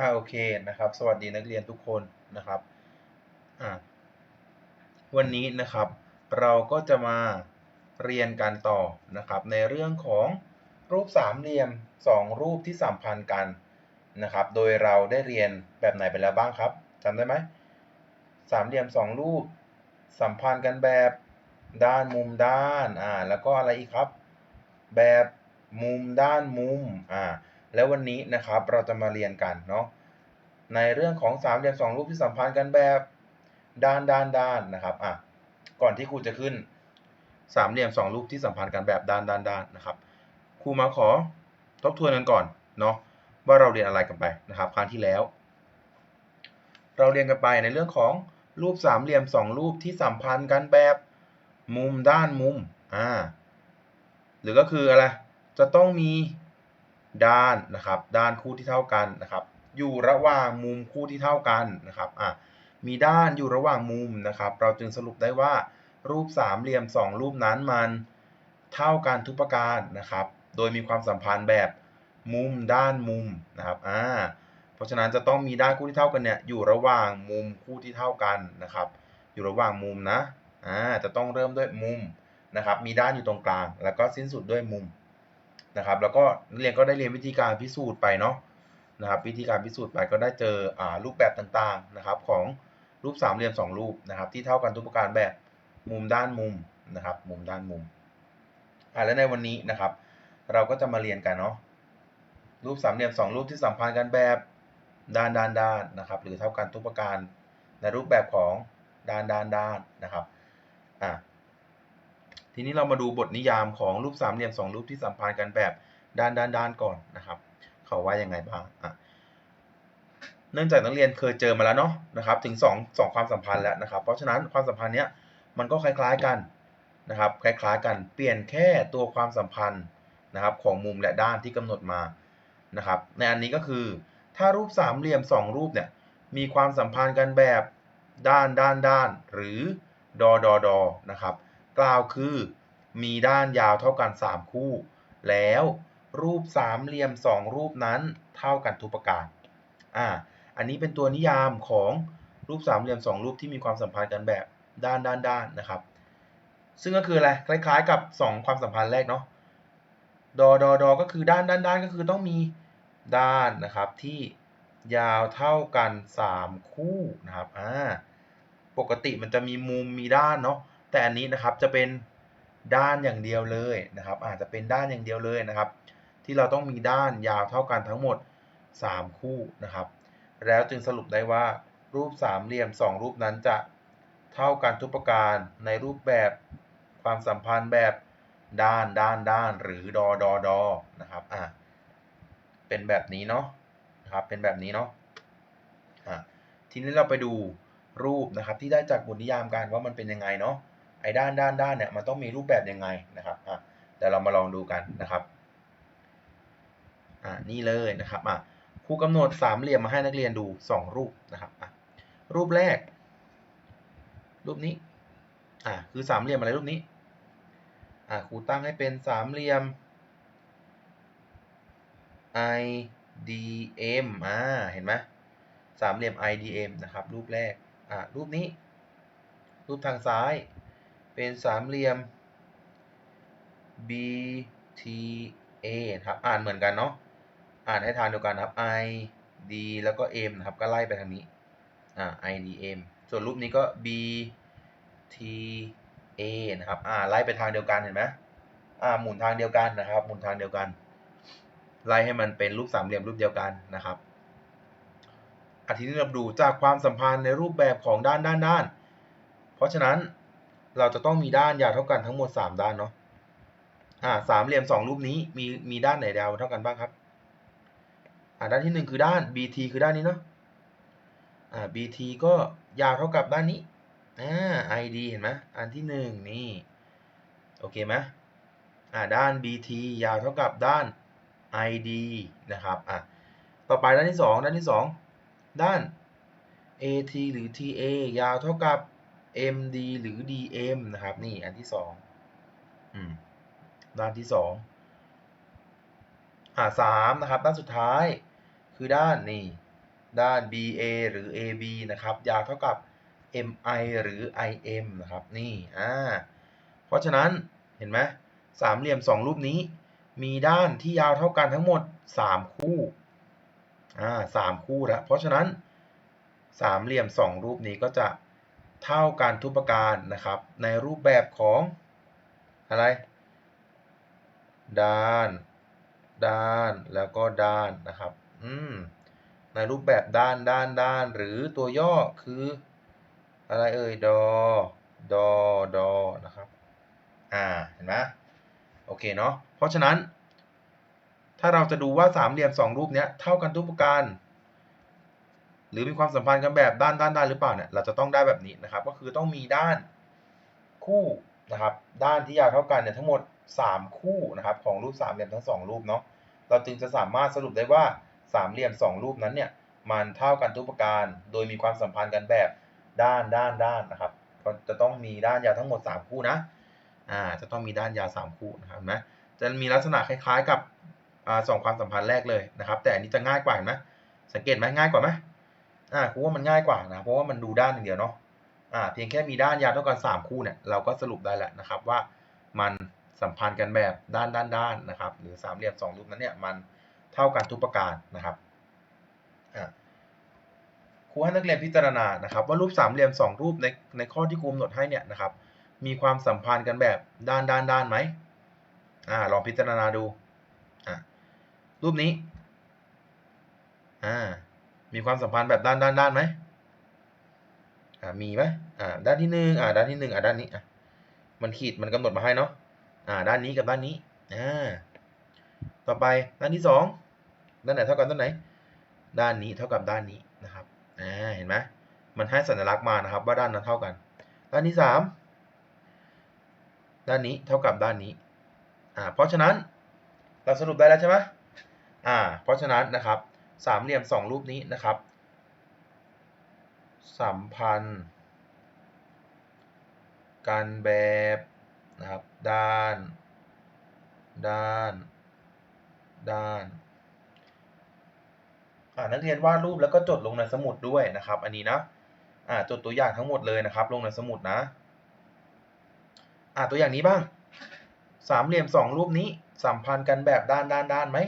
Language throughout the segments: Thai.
อ่าโอเคนะครับ สวัสดีนักเรียนทุกคนนะครับอ่าวันนี้นะครับ เราก็จะมาเรียนกันต่อนะครับ ในเรื่องของรูปสามเหลี่ยมสองรูปที่สัมพันธ์กันนะครับ โดยเราได้เรียนแบบไหนไปแล้วบ้างครับจำได้ไหมสามเหลี่ยมสองรูป สัมพันธ์กันแบบด้านมุมด้านอ่าแล้วก็อะไรอีกครับ แบบมุมด้านมุมอ่า แล้ววันนี้นะครับเราจะมาเรียนกันเนาะในเรื่องของสามเหลี่ยมสองรูปที่สัมพันธ์กันแบบด้านด้านด้านนะครับอะก่อนที่ครูจะขึ้นสามเหลี่ยมสองรูปที่สัมพันธ์กันแบบด้านด้านด้านนะครับครูมาขอทบทวนกันก่อนเนาะว่าเราเรียนอะไรกันไปนะครับครั้งที่แล้ว เราเรียนกันไปในเรื่องของรูปสามเหลี่ยมสองรูปที่สัมพันธ์กันแบบมุมด้านมุมอ่าหรือก็คืออะไรจะต้องมี ด้านนะครับ ด้านคู่ที่เท่ากันนะครับ อยู่ระหว่างมุมคู่ที่เท่ากันนะครับอะมีด้านอยู่ระหว่างมุมนะครับ เราจึงสรุปได้ว่ารูปสามเหลี่ยมสองรูปนั้นมันเท่ากันทุกประการนะครับ โดยมีความสัมพันธ์แบบมุมด้านมุมนะครับอ่าเพราะฉะนั้นจะต้องมีด้านคู่ที่เท่ากันเนี่ยอยู่ระหว่างมุมคู่ที่เท่ากันนะครับ อยู่ระหว่างมุมนะอ่าจะต้องเริ่มด้วยมุมนะครับ มีด้านอยู่ตรงกลาง แล้วก็สิ้นสุดด้วยมุม นะครับ แล้วก็นักเรียนก็ได้เรียนวิธีการพิสูจน์ไปเนาะนะครับวิธีการพิสูจน์ไปก็ได้เจออ่ารูปแบบต่างๆนะครับ ของรูปสามเหลี่ยมสองรูปนะครับ ที่เท่ากันทุกประการแบบมุมด้านมุมนะครับ มุมด้านมุมอ่าและในวันนี้นะครับ เราก็จะมาเรียนกันเนาะรูปสามเหลี่ยมสองรูปที่สัมพันธ์กันแบบด้านด้านด้านนะครับ หรือเท่ากันทุกประการในรูปแบบของด้านด้านด้านนะครับอ่า ทีนี้เรามาดูบทนิยามของรูปสามเหลี่ยมสองรูปที่สัมพันธ์กันแบบด้านด้านด้านก่อนนะครับ เขาว่ายังไงบ้างอะเนื่องจากนักเรียนเคยเจอมาแล้วเนาะนะครับ ถึง2 2ความสัมพันธ์แล้วนะครับ เพราะฉะนั้นความสัมพันธ์เนี้ยมันก็คล้ายๆกันนะครับ คล้ายๆ กันเปลี่ยนแค่ตัวความสัมพันธ์นะครับ ของมุมและด้านที่กำหนดมานะครับ ในอันนี้ก็คือ ถ้ารูปสามเหลี่ยม 2 รูปเนี่ยมีความสัมพันธ์กันแบบด้านด้านด้าน หรือดอดอดอนะครับ กล่าวคือ มีด้านยาวเท่ากัน 3 คู่ แล้วรูปสามเหลี่ยม 2 รูปนั้นเท่ากันทุกประการอ่าอันนี้เป็นตัวนิยามของรูปสามเหลี่ยม 2 รูปที่มีความสัมพันธ์กันแบบด้านด้านด้านนะครับ ซึ่งก็คืออะไรคล้ายๆ กับ 2 ความสัมพันธ์แรกเนาะดอดอดอก็คือด้านด้านด้านก็คือต้องมีด้านนะครับที่ยาวเท่ากัน 3 คู่นะครับอ่าปกติมันจะมีมุมมีด้านเนาะ แต่อันนี้นะครับจะเป็นด้านอย่างเดียวเลยนะครับ อาจจะเป็นด้านอย่างเดียวเลยนะครับ ที่เราต้องมีด้านยาวเท่ากันทั้งหมด 3 คู่นะครับ แล้วจึงสรุปได้ว่ารูปสามเหลี่ยม 2 รูปนั้นจะเท่ากันทุกประการในรูปแบบความสัมพันธ์แบบด้านด้านด้านหรือดอดอดอนะครับอะเป็นแบบนี้เนาะนะครับเป็นแบบนี้เนาะอะทีนี้เราไปดูรูปนะครับที่ได้จากบทนิยามกันว่ามันเป็นยังไงเนาะ ไอ้ด้านด้านด้านเนี่ยมันต้องมีรูปแบบยังไงนะครับอะเดี๋ยวเรามาลองดูกันนะครับอ่านี่เลยนะครับอะครูกำหนดสามเหลี่ยมมาให้นักเรียนดู 2 รูปนะครับอะรูปแรก รูปนี้อะคือสามเหลี่ยมอะไรรูปนี้อะครูตั้งให้เป็นสามเหลี่ยม IDM อ่าเห็นไหมสามเหลี่ยม IDM นะครับ รูปแรกอะรูปนี้ รูปทางซ้าย เป็นสามเหลี่ยม BTA นะครับ อ่านเหมือนกันเนาะ อ่านให้ทางเดียวกันครับ I D แล้วก็ M นะครับ ก็ไล่ไปทางนี้ อ่า IDM ส่วนรูปนี้ก็ BTA นะครับ อ่า ไล่ไปทางเดียวกันเห็นไหมอ่า หมุนทางเดียวกันนะครับ หมุนทางเดียวกัน ไล่ให้มันเป็นรูปสามเหลี่ยมรูปเดียวกันนะครับอาทีนี้เราดูจากความสัมพันธ์ในรูปแบบของด้านด้านด้าน เพราะฉะนั้น เราจะต้องมีด้านยาวเท่ากันทั้งหมด 3 ด้านเนาะอ่าสามเหลี่ยม2รูปนี้มีมีด้านไหนยาวเท่ากันบ้างครับอ่าด้านที่ 1 คือด้าน BT คือด้านนี้เนาะอ่า BT ก็ยาวเท่ากับด้านนี้อ่า ID เห็นไหมอันที่ 1 นี่โอเคไหมอ่าด้าน BT ยาวเท่ากับด้าน ID นะครับอะต่อไปด้านที่ 2 ด้านที่ 2 ด้าน AT หรือ TA ยาวเท่ากับ MD หรือ DM นะครับ นี่อันที่2อืมด้านที่2อ่า3นะครับ ด้านสุดท้ายคือด้านนี่ด้าน BA หรือ AB นะครับ ยาวเท่ากับ MI หรือ IM นะครับ นี่อ่าเพราะฉะนั้นเห็นไหมสามเหลี่ยมสองรูปนี้ มีด้านที่ยาวเท่ากันทั้งหมด3คู่อ่าสามคู่แล้วเพราะฉะนั้นสามเหลี่ยมสองรูปนี้ก็จะ เท่ากันทุกประการนะครับ ในรูปแบบของอะไร ด้าน ด้าน แล้วก็ด้านนะครับ อืม ในรูปแบบด้าน ด้าน ด้าน หรือตัวย่อคือ อะไรเอ่ย ดอ ดอ ดอ นะครับ อ่า เห็นไหมโอเคเนาะ เพราะฉะนั้น ถ้าเราจะดูว่าสามเหลี่ยมสองรูปเนี้ยเท่ากันทุกประการ หรือมีความสัมพันธ์กันแบบด้านด้านด้านหรือเปล่าเนี่ยเราจะต้องได้แบบนี้นะครับก็คือต้องมีด้านคู่นะครับด้านที่ยาวเท่ากันเนี่ยทั้งหมด 3 คู่นะครับของรูปสามเหลี่ยมทั้งสองรูปเนาะเราจึงจะสามารถสรุปได้ว่าสามเหลี่ยมสองรูปนั้นเนี่ยมันเท่ากันทุกประการ โดยมีความสัมพันธ์กันแบบด้านด้านด้านนะครับก็จะต้องมีด้านยาวทั้งหมด 3 คู่นะอ่าจะต้องมีด้านยาว 3 คู่นะครับเห็นไหมจะมีลักษณะคล้ายๆกับอสองความสัมพันธ์แรกเลยนะครับ แต่อันนี้จะง่ายกว่าเห็นไหมสังเกตไหมง่ายกว่าไหม อ่าครูว่ามันง่ายกว่านะเพราะว่ามันดูด้านอย่างเดียวเนาะอ่าเพียงแค่มีด้านยาวเท่ากัน 3 คู่เนี่ยเราก็สรุปได้แล้วนะครับว่ามันสัมพันธ์กันแบบด้านด้านด้านนะครับหรือสามเหลี่ยมสองรูปนั้นเนี่ยมันเท่ากันทุกประการนะครับอ่าครูให้นักเรียนพิจารณานะครับ ว่ารูปสามเหลี่ยมสองรูปในในข้อที่ครูกำหนดให้เนี่ยนะครับมีความสัมพันธ์กันแบบด้านด้านด้านไหมอ่าลองพิจารณาดูอ่ารูปนี้อ่า มีความสัมพันธ์แบบด้านด้านด้านไหมอ่ามีไหมอ่าด้านที่หนึ่งอ่าด้านที่หนึ่งอ่าด้านนี้อะมันขีดมันกำหนดมาให้เนาะอ่าด้านนี้กับด้านนี้อ่าต่อไปด้านที่สองด้านไหนเท่ากันด้านไหน ด้านนี้เท่ากับด้านนี้นะครับอ่าเห็นไหมมันให้สัญลักษณ์มานะครับ ว่าด้านนั้นเท่ากัน ด้านที่สามด้านนี้เท่ากับด้านนี้อ่าเพราะฉะนั้นเราสรุปได้แล้วใช่ไหมอ่าเพราะฉะนั้นนะครับ สามเหลี่ยมสองรูปนี้นะครับ สัมพันธ์กันแบบนะครับ ด้าน ด้าน ด้านนักเรียนวาดรูปแล้วก็จดลงในสมุดด้วยนะครับ อันนี้นะอ่าจดตัวอย่างทั้งหมดเลยนะครับ ลงในสมุดนะอ่าตัวอย่างนี้บ้าง สามเหลี่ยมสองรูปนี้สัมพันธ์กันแบบด้านด้านด้านไหม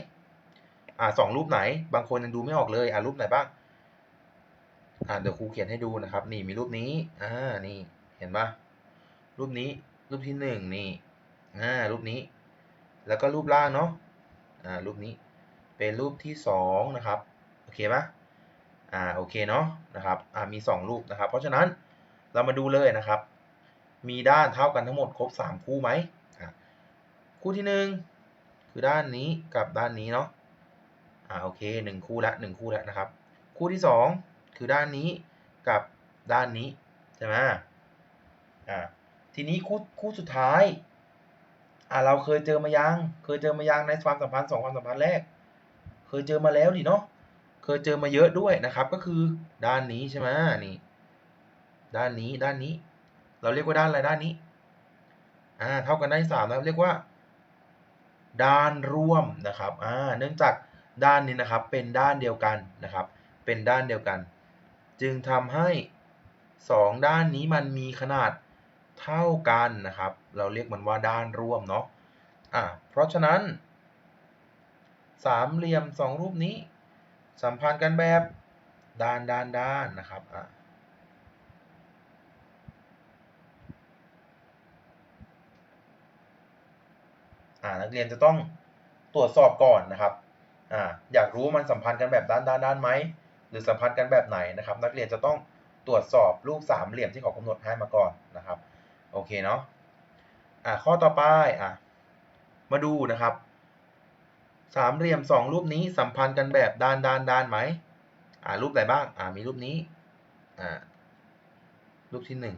อ่าสองรูปไหน บางคนยังดูไม่ออกเลยอ่ารูปไหนบ้างอ่าเดี๋ยวครูเขียนให้ดูนะครับ นี่มีรูปนี้อ่านี่เห็นปะรูปนี้รูปที่หนึ่งนี่อ่ารูปนี้ แล้วก็รูปล่างเนาะอ่ารูปนี้เป็นรูปที่สองนะครับโอเคปะอ่าโอเคเนาะนะครับอ่ามีสองรูปนะครับ เพราะฉะนั้นเรามาดูเลยนะครับ มีด้านเท่ากันทั้งหมดครบสามคู่ไหมอ่าคู่ที่หนึ่งคือด้านนี้กับด้านนี้เนาะ อ่าโอเคหนึ่งคู่ละหนึ่งคู่แล้วนะครับ คู่ที่สองคือด้านนี้กับด้านนี้ใช่ไหมอ่าทีนี้คู่คู่สุดท้ายอ่าเราเคยเจอมายัง เคยเจอมายังในความสัมพันธ์สองความสัมพันธ์แรก เคยเจอมาแล้วดิเนาะเคยเจอมาเยอะด้วยนะครับ ก็คือด้านนี้ใช่ไหมนี่ด้านนี้ด้านนี้ เราเรียกว่าด้านอะไรด้านนี้อ่าเท่ากันได้สามแล้วเรียกว่า ด้านร่วมนะครับอ่าเนื่องจาก ด้านนี้นะครับเป็นด้านเดียวกันนะครับ เป็นด้านเดียวกัน จึงทำให้สองด้านนี้มันมีขนาดเท่ากันนะครับ เราเรียกมันว่าด้านร่วมเนาะอ่าเพราะฉะนั้น สามเหลี่ยมสองรูปนี้ สัมพันธ์กันแบบด้านด้านด้านนะครับอ่าอ่านักเรียนจะต้องตรวจสอบก่อนนะครับ อ่าอยากรู้มันสัมพันธ์กันแบบด้านด้านด้านไหมหรือสัมพันธ์กันแบบไหนนะครับ นักเรียนจะต้องตรวจสอบรูปสามเหลี่ยมที่เขากำหนดให้มาก่อนนะครับโอเคเนาะอ่าข้อต่อไปอะมาดูนะครับสามเหลี่ยมสองรูปนี้สัมพันธ์กันแบบด้านด้านด้านไหมอ่ารูปไหนบ้างอ่ามีรูปนี้อ่ารูปที่หนึ่ง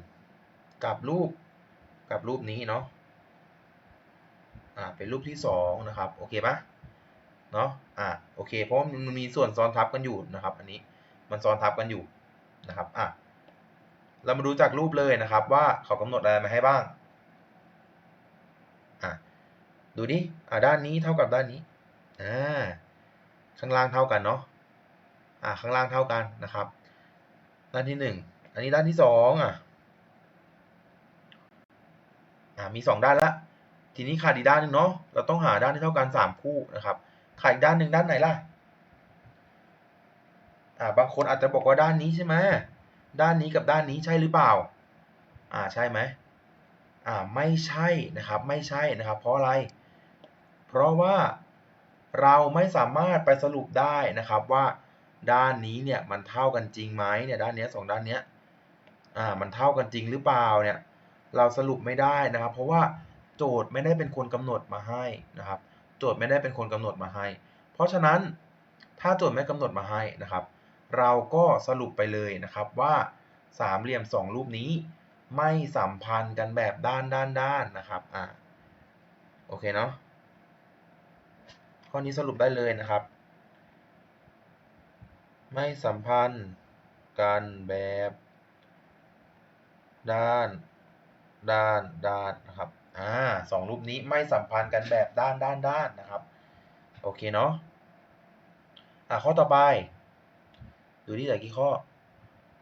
กับรูปกับรูปนี้เนาะอ่าเป็นรูปที่สองนะครับโอเคปะ เนาะอ่าโอเค เพราะมันมีส่วนซ้อนทับกันอยู่นะครับ อันนี้มันซ้อนทับกันอยู่นะครับอะเรามาดูจากรูปเลยนะครับ ว่าเขากำหนดอะไรมาให้บ้างอะดูดิอ่าด้านนี้เท่ากับด้านนี้อ่าข้างล่างเท่ากันเนาะอ่าข้างล่างเท่ากันนะครับ ด้านที่หนึ่งอันนี้ด้านที่สองอะอ่ามีสองด้านละทีนี้ขาดอีกด้านหนึ่งเนาะเราต้องหาด้านที่เท่ากันสามคู่นะครับ ขาดอีกด้านหนึ่งด้านไหนล่ะอ่าบางคนอาจจะบอกว่าด้านนี้ใช่ไหมด้านนี้กับด้านนี้ใช่หรือเปล่าอ่าใช่ไหมอ่าไม่ใช่นะครับไม่ใช่นะครับ เพราะอะไร เพราะว่าเราไม่สามารถไปสรุปได้นะครับว่าด้านนี้เนี่ยมันเท่ากันจริงไหมเนี่ยด้านเนี้ยสองด้านเนี้ยอ่ามันเท่ากันจริงหรือเปล่าเนี่ยเราสรุปไม่ได้นะครับ เพราะว่าโจทย์ไม่ได้เป็นคนกำหนดมาให้นะครับ โจทย์ไม่ได้เป็นคนกำหนดมาให้ เพราะฉะนั้นถ้าโจทย์ไม่กำหนดมาให้นะครับ เราก็สรุปไปเลยนะครับว่าสามเหลี่ยมสองรูปนี้ ไม่สัมพันธ์กันแบบด้านด้านด้านนะครับอ่าโอเคเนาะข้อนี้สรุปได้เลยนะครับ ไม่สัมพันธ์กันแบบด้านด้านด้านนะครับ อ่าสองรูปนี้ไม่สัมพันธ์กันแบบด้านด้านด้านนะครับ โอเคเนาะอ่าข้อต่อไป ดูที่เหลือกี่ข้อ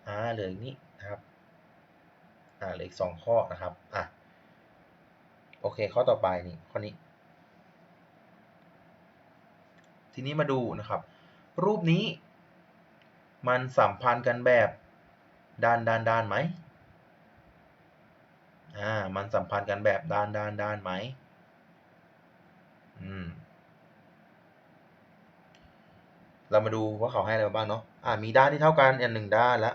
อ่าเหลืออีกนี้นะครับอ่าเหลืออีกสองข้อนะครับอะโอเคข้อต่อไปนี่ข้อนี้ ทีนี้มาดูนะครับ รูปนี้ มันสัมพันธ์กันแบบด้านด้านด้านไหม อ่า มันสัมพันธ์กันแบบด้านด้านด้านไหม อืม เรามาดูว่าเขาให้อะไรบ้างเนาะ อ่า มีด้านที่เท่ากันอันหนึ่งด้านละ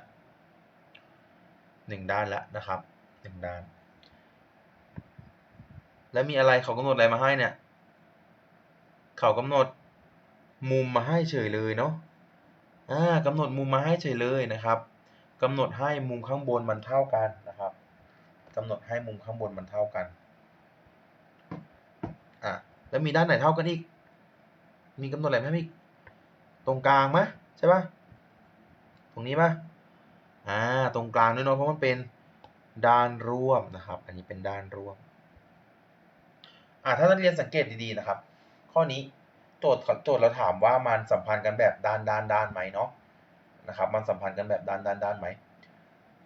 หนึ่งด้านละนะครับหนึ่งด้าน แล้วมีอะไรเขากำหนดอะไรมาให้เนี่ย เขากำหนดมุมมาให้เฉยเลยเนาะ อ่ากำหนดมุมมาให้เฉยเลยนะครับกำหนดให้มุมข้างบนมันเท่ากัน กำหนดให้มุมข้างบนมันเท่ากันอะแล้วมีด้านไหนเท่ากันอีก มีกำหนดอะไรไหมอีกตรงกลางไหมใช่ปะตรงนี้ปะอ่าตรงกลางด้วยเนาะเพราะมันเป็นด้านร่วมนะครับ อันนี้เป็นด้านร่วมอ่าถ้านักเรียนสังเกตดีๆนะครับ ข้อนี้โจทย์โจทย์เราถามว่ามันสัมพันธ์กันแบบด้านด้านด้านไหมเนาะนะครับ มันสัมพันธ์กันแบบด้านด้านด้านไหม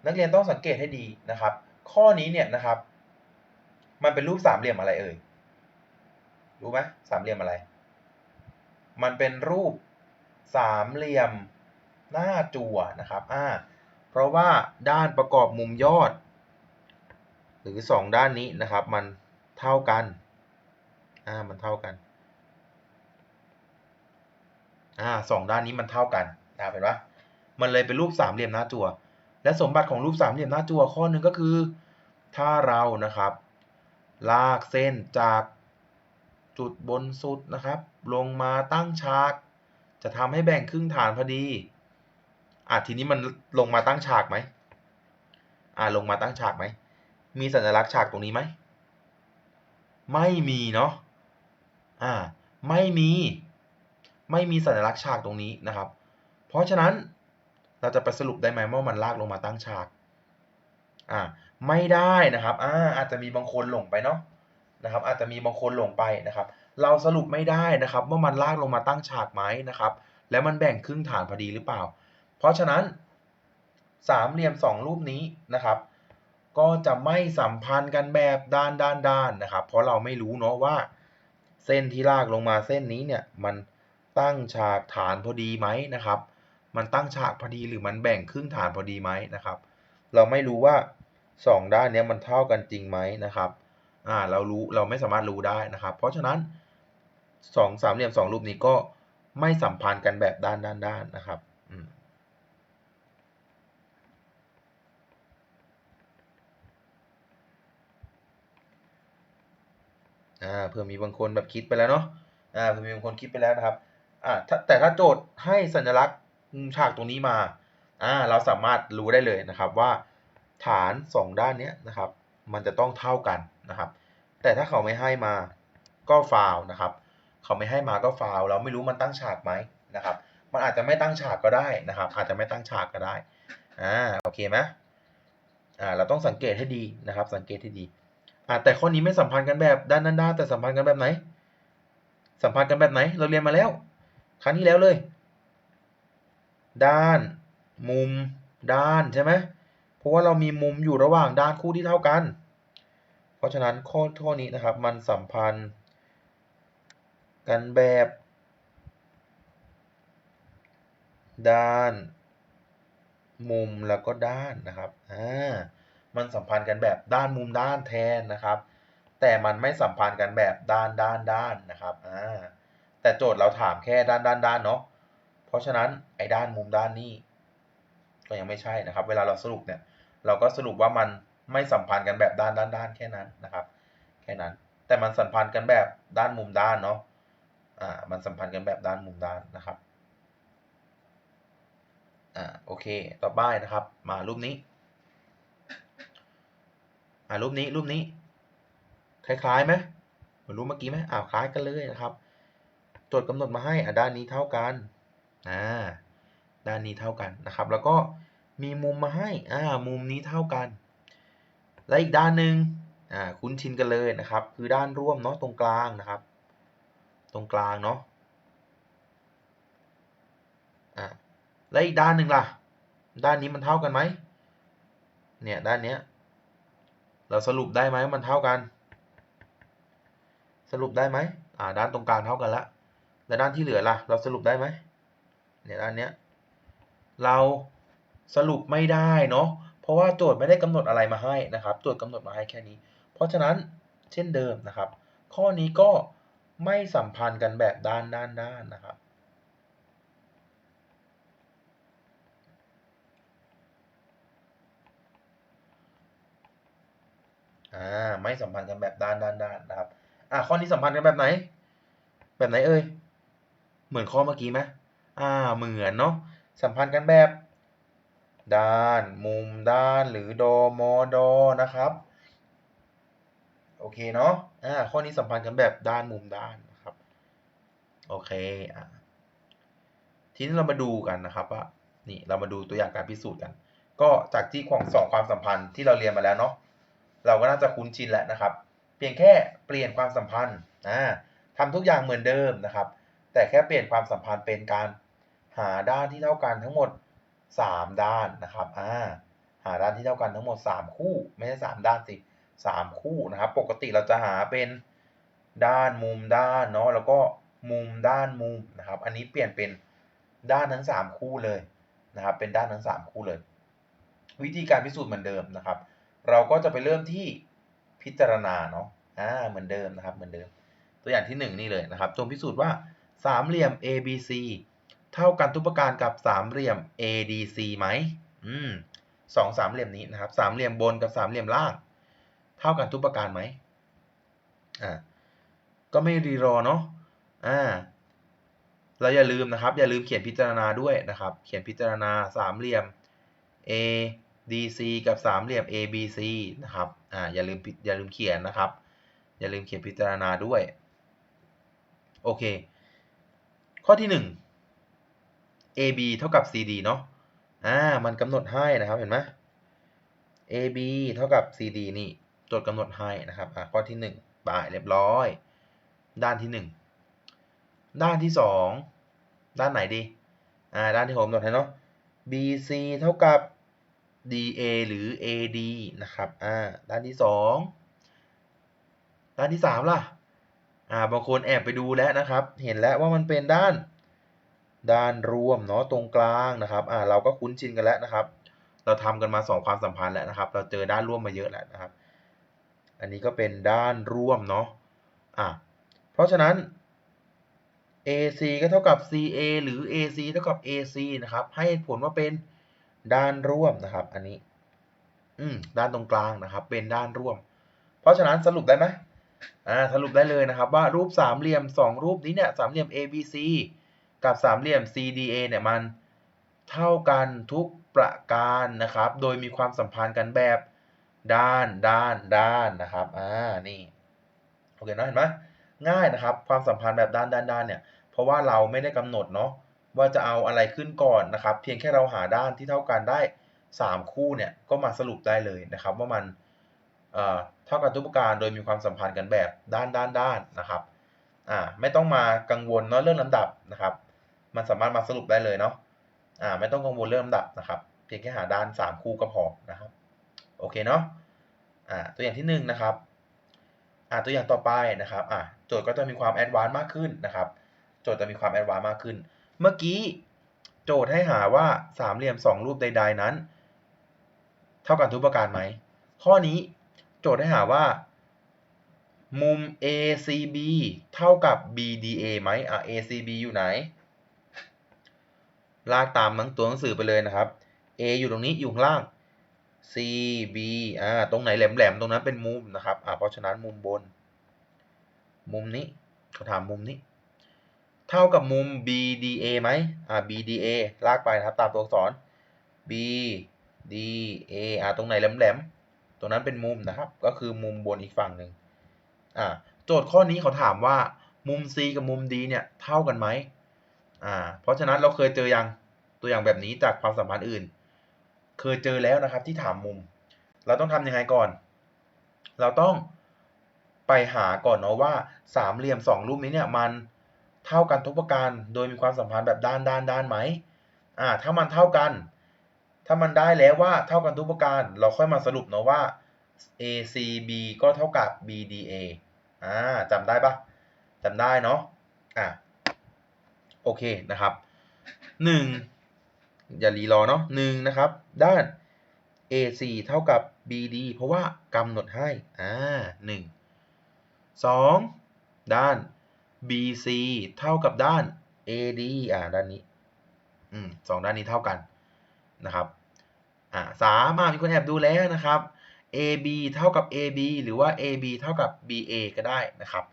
นักเรียนต้องสังเกตให้ดีนะครับ ข้อนี้เนี่ยนะครับ มันเป็นรูปสามเหลี่ยมอะไรเอ่ยรู้ไหมสามเหลี่ยมอะไร มันเป็นรูปสามเหลี่ยมหน้าจั่วนะครับอ่าเพราะว่าด้านประกอบมุมยอด หรือสองด้านนี้นะครับ มันเท่ากันอ่ามันเท่ากันอ่าสองด้านนี้มันเท่ากันนะเห็นปะมันเลยเป็นรูปสามเหลี่ยมหน้าจั่ว และสมบัติของรูปสามเหลี่ยมหน้าจั่วข้อหนึ่งก็คือ ถ้าเรานะครับ ลากเส้นจากจุดบนสุดนะครับ ลงมาตั้งฉาก จะทำให้แบ่งครึ่งฐานพอดีอะทีนี้มันลงมาตั้งฉากไหมอ่าลงมาตั้งฉากไหม มีสัญลักษณ์ฉากตรงนี้ไหม ไม่มีเนาะอ่าไม่มี ไม่มีสัญลักษณ์ฉากตรงนี้นะครับ เพราะฉะนั้น เราจะไปสรุปได้ไหมว่ามันลากลงมาตั้งฉากอ่าไม่ได้นะครับอ่าอาจจะมีบางคนหลงไปเนาะนะครับอาจจะมีบางคนหลงไปนะครับ เราสรุปไม่ได้นะครับว่ามันลากลงมาตั้งฉากไหมนะครับ แล้วมันแบ่งครึ่งฐานพอดีหรือเปล่า เพราะฉะนั้นสามเหลี่ยมสองรูปนี้นะครับ ก็จะไม่สัมพันธ์กันแบบด้านด้านด้านนะครับ เพราะเราไม่รู้เนาะว่า เส้นที่ลากลงมาเส้นนี้เนี่ยมันตั้งฉากฐานพอดีไหมนะครับ มันตั้งฉากพอดีหรือมันแบ่งครึ่งฐานพอดีไหมนะครับ เราไม่รู้ว่าสองด้านนี้มันเท่ากันจริงไหมนะครับอ่าเรารู้เราไม่สามารถรู้ได้นะครับ เพราะฉะนั้นสองสามเหลี่ยมสองรูปนี้ก็ไม่สัมพันธ์กันแบบด้านด้านด้านนะครับอ่าเผื่อมีบางคนแบบคิดไปแล้วเนาะอ่าเผื่อมีบางคนคิดไปแล้วนะครับอ่าถ้าแต่ถ้าโจทย์ให้สัญลักษณ์ ฉากตรงนี้มาอ่าเราสามารถรู้ได้เลยนะครับว่าฐานสองด้านเนี้ยนะครับ มันจะต้องเท่ากันนะครับ แต่ถ้าเขาไม่ให้มาก็ฟาวนะครับ เขาไม่ให้มาก็ฟาวเราไม่รู้มันตั้งฉากไหมนะครับ มันอาจจะไม่ตั้งฉากก็ได้นะครับ อาจจะไม่ตั้งฉากก็ได้อ่าโอเคไหมอ่าเราต้องสังเกตให้ดีนะครับ สังเกตให้ดีอ่าแต่ข้อนี้ไม่สัมพันธ์กันแบบด้านด้านด้านแต่สัมพันธ์กันแบบไหน สัมพันธ์กันแบบไหน เราเรียนมาแล้ว ครั้งที่แล้วเลย ด้าน มุม ด้านใช่ไหมเพราะว่าเรามีมุมอยู่ระหว่างด้านคู่ที่เท่ากัน เพราะฉะนั้นข้อข้อนี้นะครับมันสัมพันธ์กันแบบ ด้าน มุมแล้วก็ด้านนะครับอ่ามันสัมพันธ์กันแบบด้านมุมด้านแทนนะครับ แต่มันไม่สัมพันธ์กันแบบด้านด้านด้านนะครับอ่าแต่โจทย์เราถามแค่ด้านด้านด้านเนาะ เพราะฉะนั้นไอ้ด้านมุมด้านนี้ ก็ยังไม่ใช่นะครับ เวลาเราสรุปเนี่ยเราก็สรุปว่ามันไม่สัมพันธ์กันแบบด้านด้านด้านแค่นั้นนะครับ แค่นั้น แต่มันสัมพันธ์กันแบบด้านมุมด้านเนาะอ่ามันสัมพันธ์กันแบบด้านมุมด้านนะครับอ่าโอเคต่อไปนะครับ มารูปนี้อ่ารูปนี้รูปนี้ คล้ายๆไหมเหมือนรูปเมื่อกี้ไหมอ้าวคล้ายกันเลยนะครับ โจทย์กำหนดมาให้อ่าด้านนี้เท่ากัน อ่าด้านนี้เท่ากันนะครับ แล้วก็มีมุมมาให้อ่ามุมนี้เท่ากัน และอีกด้านหนึ่งอ่าคุ้นชินกันเลยนะครับ คือด้านร่วมเนาะตรงกลางนะครับ ตรงกลางเนาะอ่าและอีกด้านหนึ่งล่ะ ด้านนี้มันเท่ากันไหมเนี่ยด้านเนี้ยเราสรุปได้ไหมมันเท่ากัน สรุปได้ไหมอ่าด้านตรงกลางเท่ากันละแล้วด้านที่เหลือล่ะ เราสรุปได้ไหม เนี่ยด้านเนี้ยเราสรุปไม่ได้เนาะเพราะว่าโจทย์ไม่ได้กำหนดอะไรมาให้นะครับ โจทย์กำหนดมาให้แค่นี้ เพราะฉะนั้นเช่นเดิมนะครับ ข้อนี้ก็ไม่สัมพันธ์กันแบบด้านด้านด้านนะครับอ่าไม่สัมพันธ์กันแบบด้านด้านด้านนะครับอ่าข้อนี้สัมพันธ์กันแบบไหน แบบไหนเอ่ยเหมือนข้อเมื่อกี้ไหม อ่าเหมือนเนาะสัมพันธ์กันแบบ ด้านมุมด้านหรือดโมโดนะครับโอเคเนาะอ่าข้อนี้สัมพันธ์กันแบบด้านมุมด้านนะครับโอเคอ่าทีนี้เรามาดูกันนะครับว่านี่เรามาดูตัวอย่างการพิสูจน์กัน ก็จากที่ของสองความสัมพันธ์ที่เราเรียนมาแล้วเนาะเราก็น่าจะคุ้นชินแล้วนะครับ เพียงแค่เปลี่ยนความสัมพันธ์อ่าทำทุกอย่างเหมือนเดิมนะครับ แต่แค่เปลี่ยนความสัมพันธ์เป็นการ หาด้านที่เท่ากันทั้งหมด 3 ด้านนะครับอ่าหาด้านที่เท่ากันทั้งหมด 3 คู่ ไม่ใช่3ด้านสิ3คู่นะครับ ปกติเราจะหาเป็นด้านมุมด้านเนาะแล้วก็มุมด้านมุมนะครับ อันนี้เปลี่ยนเป็นด้านทั้ง 3 คู่เลยนะครับ เป็นด้านทั้ง 3 คู่เลย วิธีการพิสูจน์เหมือนเดิมนะครับ เราก็จะไปเริ่มที่พิจารณาเนาะอ่าเหมือนเดิมนะครับเหมือนเดิม ตัวอย่างที่ 1 นี่เลยนะครับจงพิสูจน์ว่าสามเหลี่ยม ABC เท่ากันทุกประการกับสามเหลี่ยม ADC ไหมอืมสองสามเหลี่ยมนี้นะครับสามเหลี่ยมบนกับสามเหลี่ยมล่าง เท่ากันทุกประการไหมอ่าก็ไม่รีรอเนาะอ่าเราอย่าลืมนะครับ อย่าลืมเขียนพิจารณาด้วยนะครับ เขียนพิจารณาสามเหลี่ยม A DC กับสามเหลี่ยม ABC นะครับอ่าอย่าลืมอย่าลืมเขียนนะครับ อย่าลืมเขียนพิจารณาด้วย โอเค ข้อที่ 1 AB เท่ากับ CD เนาะอ่ามันกำหนดให้นะครับเห็นไหม AB เท่ากับ CD นี่โจทย์กำหนดให้นะครับอ่าข้อที่ 1 บ่ายเรียบร้อย ด้านที่ 1 ด้านที่ 2 ด้านไหนดีอ่าด้านที่ผมกำหนดให้เนาะ BC เท่ากับ DA หรือ AD นะครับอ่าด้านที่ 2 ด้านที่ 3 ล่ะอ่าบางคนแอบไปดูแล้วนะครับ เห็นแล้วว่ามันเป็นด้าน ด้านรวมเนาะตรงกลางนะครับอ่าเราก็คุ้นชินกันแล้วนะครับ เราทำกันมา 2 ความสัมพันธ์แล้วนะครับ เราเจอด้านร่วมมาเยอะแล้วนะครับ อันนี้ก็เป็นด้านร่วมเนาะอ่าเพราะฉะนั้น AC ก็เท่ากับ CA หรือ AC เท่ากับ AC นะครับ ให้ผลว่าเป็นด้านร่วมนะครับ อันนี้ อืมด้านตรงกลางนะครับ เป็นด้านร่วม เพราะฉะนั้นสรุปได้ไหมอ่าสรุปได้เลยนะครับ ว่ารูปสามเหลี่ยม 2 รูปนี้เนี่ยสามเหลี่ยม ABC กับสามเหลี่ยม CDA เนี่ยมันเท่ากันทุกประการนะครับ โดยมีความสัมพันธ์กันแบบด้านด้านด้านนะครับ อ่า นี่ โอเคเนาะเห็นไหมง่ายนะครับ ความสัมพันธ์แบบด้านด้านด้านเนี่ย เพราะว่าเราไม่ได้กำหนดเนาะว่าจะเอาอะไรขึ้นก่อนนะครับ เพียงแค่เราหาด้านที่เท่ากันได้ 3 คู่เนี่ย ก็มาสรุปได้เลยนะครับ ว่ามันเอ่อเท่ากันทุกประการโดยมีความสัมพันธ์กันแบบด้านด้านด้านนะครับ อ่า ไม่ต้องมากังวลเนาะเรื่องลำดับนะครับ มันสามารถมาสรุปได้เลยเนาะอ่าไม่ต้องกังวลเรื่องลำดับนะครับ เพียงแค่หาด้าน 3 คู่ก็พอนะครับโอเคเนาะอ่าตัวอย่างที่1นะครับอ่าตัวอย่างต่อไปนะครับอ่าโจทย์ก็จะมีความแอดวานซ์มากขึ้นนะครับ โจทย์จะมีความแอดวานซ์มากขึ้น เมื่อกี้โจทย์ให้หาว่าสามเหลี่ยม 2 รูปใด ๆ นั้น เท่ากันทุกประการไหมข้อนี้โจทย์ให้หาว่า มุม ACB เท่ากับ BDA ไหมอะ ACB อยู่ไหน ลากตามหนังตัวหนังสือไปเลยนะครับ A อยู่ตรงนี้อยู่ข้างล่าง C B อ่าตรงไหนแหลมๆตรงนั้นเป็นมุมนะครับอ่าเพราะฉะนั้นมุมบน มุมนี้เขาถามมุมนี้ เท่ากับมุม BDA ไหมอ่า BDA ลากไปนะครับตามตัวอักษร BDA อ่าตรงไหนแหลมๆตรงนั้นเป็นมุมนะครับ ก็คือมุมบนอีกฝั่งหนึ่งอ่าโจทย์ข้อนี้เขาถามว่ามุม C กับมุม D เนี่ยเท่ากันไหม อ่า เพราะฉะนั้นเราเคยเจอยังตัวอย่างแบบนี้จากความสัมพันธ์อื่น เคยเจอแล้วนะครับที่ถามมุม เราต้องทำยังไงก่อน เราต้องไปหาก่อนเนาะว่าสามเหลี่ยมสองรูปนี้เนี่ยมันเท่ากันทุกประการโดยมีความสัมพันธ์แบบด้านด้านด้านไหมอ่า ถ้ามันเท่ากัน ถ้ามันได้แล้วว่าเท่ากันทุกประการ เราค่อยมาสรุปเนาะว่า ACB ก็เท่ากับ BDA อ่าจำได้ปะจำได้เนาะอะ โอเคนะครับหนึ่งอย่ารีรอเนาะหนึ่งนะครับ ด้าน AC เท่ากับ BD เพราะว่ากำหนดให้อ่าหนึ่งสองด้าน BC เท่ากับด้าน AD อ่าด้านนี้อืมสองด้านนี้เท่ากันนะครับอ่าสามามีคนแอบดูแล้วนะครับ AB เท่ากับ AB หรือว่า AB เท่ากับ BA ก็ได้นะครับ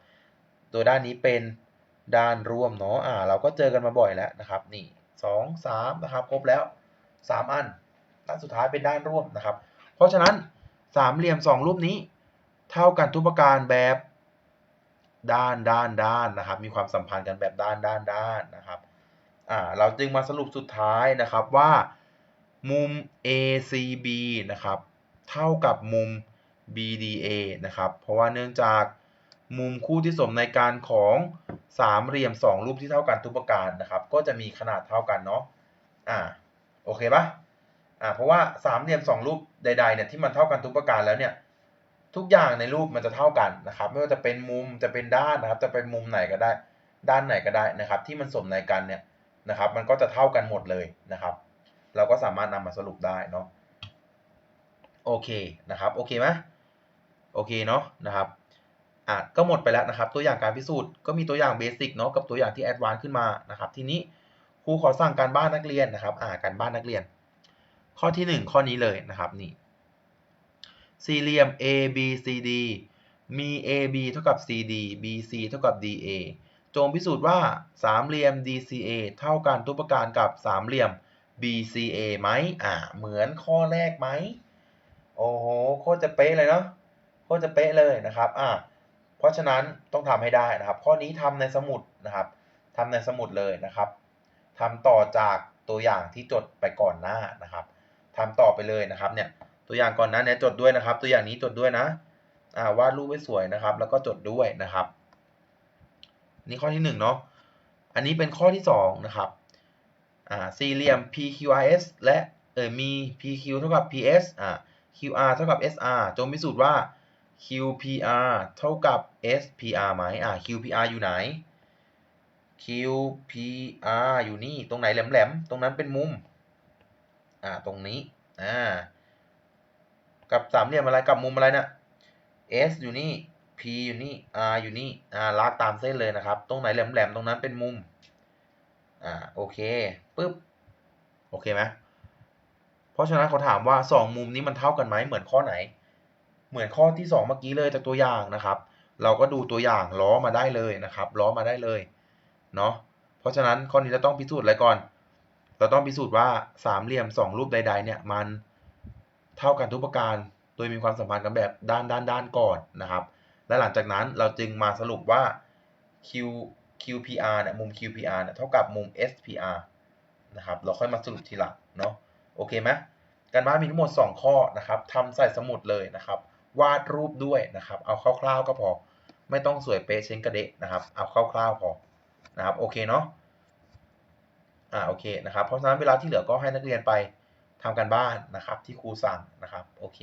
ตัวด้านนี้เป็น ด้านร่วมเนาะอ่าเราก็เจอกันมาบ่อยแล้วนะครับนี่สองสามนะครับครบแล้วสามอันด้านสุดท้ายเป็นด้านร่วมนะครับ เพราะฉะนั้นสามเหลี่ยมสองรูปนี้ เท่ากันทุกประการแบบด้านด้านด้านนะครับ มีความสัมพันธ์กันแบบด้านด้านด้านนะครับอ่าเราจึงมาสรุปสุดท้ายนะครับว่ามุม ACB นะครับ เท่ากับมุม BDA นะครับ เพราะว่าเนื่องจาก มุมคู่ที่สมในการของสามเหลี่ยม2รูปที่เท่ากันทุกประการนะครับ ก็จะมีขนาดเท่ากันเนาะอ่าโอเคปะอ่าเพราะว่าสามเหลี่ยม2รูปใดๆเนี่ยที่มันเท่ากันทุกประการแล้วเนี่ยทุกอย่างในรูปมันจะเท่ากันนะครับ ไม่ว่าจะเป็นมุมจะเป็นด้านนะครับ จะเป็นมุมไหนก็ได้ ด้านไหนก็ได้นะครับ ที่มันสมในกันเนี่ยนะครับ มันก็จะเท่ากันหมดเลยนะครับ เราก็สามารถนำมาสรุปได้เนาะโอเคนะครับโอเคไหมโอเคเนาะนะครับ อะก็หมดไปแล้วนะครับ ตัวอย่างการพิสูจน์ก็มีตัวอย่างเบสิกเนาะกับตัวอย่างที่แอดวานซ์ขึ้นมานะครับทีนี้ครูขอสั่งการบ้านนักเรียนนะครับอ่าการบ้านนักเรียน ข้อที่ 1 ข้อนี้เลยนะครับนี่สี่เหลี่ยม ABCD มี AB เท่ากับ CD BC เท่ากับ DA จงพิสูจน์ว่าสามเหลี่ยม DCA เท่ากันทุกประการกับสามเหลี่ยม BCA ไหมอ่า เหมือนข้อแรกไหม โอ้โห โคตรจะเป๊ะเลยเนาะ โคตรจะเป๊ะเลยนะครับ อ่า เพราะฉะนั้นต้องทำให้ได้นะครับ ข้อนี้ทำในสมุดนะครับทำในสมุดเลยนะครับทำต่อจากตัวอย่างที่จดไปก่อนหน้านะครับทำต่อไปเลยนะครับเนี่ยตัวอย่างก่อนหน้านี้จดด้วยนะครับ ตัวอย่างนี้จดด้วยนะอ่าวาดรูปไว้สวยนะครับ แล้วก็จดด้วยนะครับ นี่ข้อที่1เนาะอันนี้เป็นข้อที่2นะครับอ่าสี่เหลี่ยม PQRS และเออมี PQ เท่ากับ PS อ่า QR เท่ากับ SR จงพิสูจน์ว่า QPR เท่ากับ SPR ไหมอ่า QPR อยู่ไหน QPR อยู่นี่ ตรงไหนแหลมๆ ตรงนั้นเป็นมุม อ่า ตรงนี้ อ่า กับสามเหลี่ยมอะไร กับมุมอะไรนะี่ย S อยู่นี่ P อยู่นี่ R อยู่นี่ อ่า ลากตามเส้นเลยนะครับ ตรงไหนแหลมๆ ตรงนั้นเป็นมุม อ่า โอเค ปึ๊บ โอเคไหมเพราะฉะนั้นเขาถามว่าสองมุมนี้มันเท่ากันไหม เหมือนข้อไหน เหมือนข้อที่ 2 เมื่อกี้เลยจากตัวอย่างนะครับ เราก็ดูตัวอย่างล้อมาได้เลยนะครับล้อมาได้เลยเนาะเพราะฉะนั้นข้อนี้เราต้องพิสูจน์อะไรก่อน เราต้องพิสูจน์ว่าสามเหลี่ยม 2 รูปใดๆเนี่ยมันเท่ากันทุกประการ โดยมีความสัมพันธ์กันแบบด้านด้านด้านก่อนนะครับ และหลังจากนั้นเราจึงมาสรุปว่า Q QPR เนี่ยมุม QPR เนี่ยเท่ากับมุม SPR นะครับเราค่อยมาสรุปทีหลังเนาะโอเคไหมการบ้านมีทั้งหมด 2 ข้อนะครับทำใส่สมุดเลยนะครับ วาดรูปด้วยนะครับ เอาคร่าวๆก็พอ ไม่ต้องสวยเป๊ะเช้งกระเดะนะครับ เอาคร่าวๆพอนะครับโอเคเนาะอ่าโอเคนะครับเพราะฉะนั้นเวลาที่เหลือก็ให้นักเรียนไปทำกันบ้านนะครับ ที่ครูสั่งนะครับโอเค